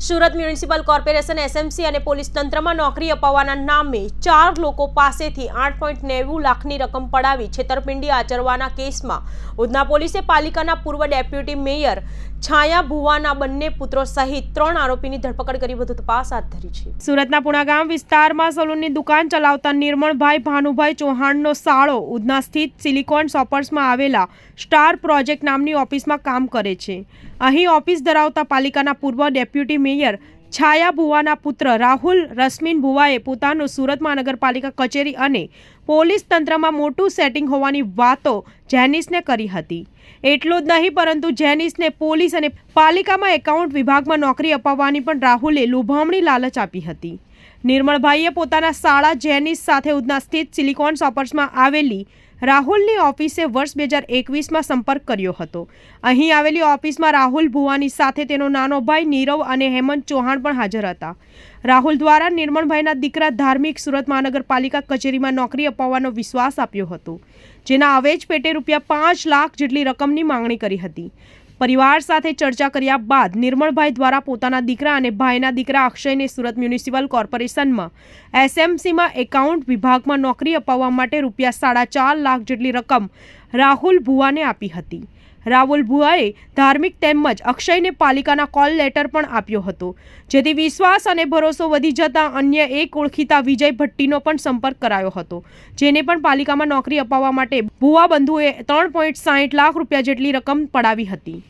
Surat municipal corporation SMC અને police તંત્રમાં નોકરી અપાવવાના નામે ચાર લોકો પાસેથી આઠ પોઈન્ટ નેવું લાખની રકમ પડાવી છેતરપિંડી આચરવાના કેસમાં ઉધના પોલીસે પાલિકાના પૂર્વ ડેપ્યુટી મેયર છાયા ભુવાના બંને પુત્રો સહિત ત્રણ આરોપીની ધરપકડ કરી વધુ તપાસ હાથ ધરી છે. સુરતના પુણાગામ વિસ્તારમાં સલૂનની દુકાન ચલાવતા નિર્મળભાઈ ભાનુભાઈ ચૌહાણનો સાળો ઉધના સ્થિત સિલિકોન શોપર્સમાં આવેલા સ્ટાર પ્રોજેક્ટ નામની ઓફિસમાં કામ કરે છે. અહીં ઓફિસ ધરાવતા પાલિકાના પૂર્વ ડેપ્યુટી મેયર છાયા ભુવાના પુત્ર રાહુલ રશ્મિન ભુવાએ પોતાનું સુરત મહાનગરપાલિકા કચેરી અને પોલીસ તંત્રમાં મોટું સેટિંગ હોવાની વાતો જેનિસને કરી હતી. એટલું જ નહીં, પરંતુ જેનિસને પોલીસ અને પાલિકામાં એકાઉન્ટ વિભાગમાં નોકરી અપાવવાની પણ રાહુલે લોભામણી લાલચ આપી હતી. નિર્મળભાઈએ પોતાના શાળા જેનિસ સાથે ઉધના સ્થિત સિલિકોન શોપર્સમાં આવેલી રાહુલની ઓફિસે વર્ષ બે હજાર એકવીસમાં સંપર્ક કર્યો હતો. અહીં આવેલી ઓફિસમાં રાહુલ ભુવાની સાથે તેનો નાનો ભાઈ નીરવ અને હેમંત ચૌહાણ પણ હાજર હતા. રાહુલ દ્વારા નિર્મળભાઈના દીકરા ધાર્મિક સુરત મહાનગરપાલિકા કચેરીમાં નોકરી અપાવવાનો વિશ્વાસ આપ્યો હતો, જેના અવેજ પેટે રૂપિયા પાંચ લાખ જેટલી રકમની માંગણી કરી હતી. પરિવાર સાથે ચર્ચા કર્યા બાદ નિર્મળભાઈ દ્વારા પોતાના દીકરા અને ભાઈના દીકરા અક્ષયને સુરત મ્યુનિસિપલ કોર્પોરેશનમાં એસએમસીમાં એકાઉન્ટ વિભાગમાં નોકરી અપાવવા માટે રૂપિયા સાડા ચાર લાખ જેટલી રકમ રાહુલ ભુવાને આપી હતી. રાહુલ ભુવાએ ધાર્મિક તેમજ અક્ષયને પાલિકાના કોલ લેટર પણ આપ્યો હતો, જેથી વિશ્વાસ અને ભરોસો વધી જતા અન્ય એક ઓળખીતા વિજય ભટ્ટીનો પણ સંપર્ક કરાયો હતો, જેને પણ પાલિકામાં નોકરી અપાવવા માટે ભુવા બંધુએ ત્રણ પોઈન્ટ સાહીઠ લાખ રૂપિયા જેટલી રકમ પડાવી હતી.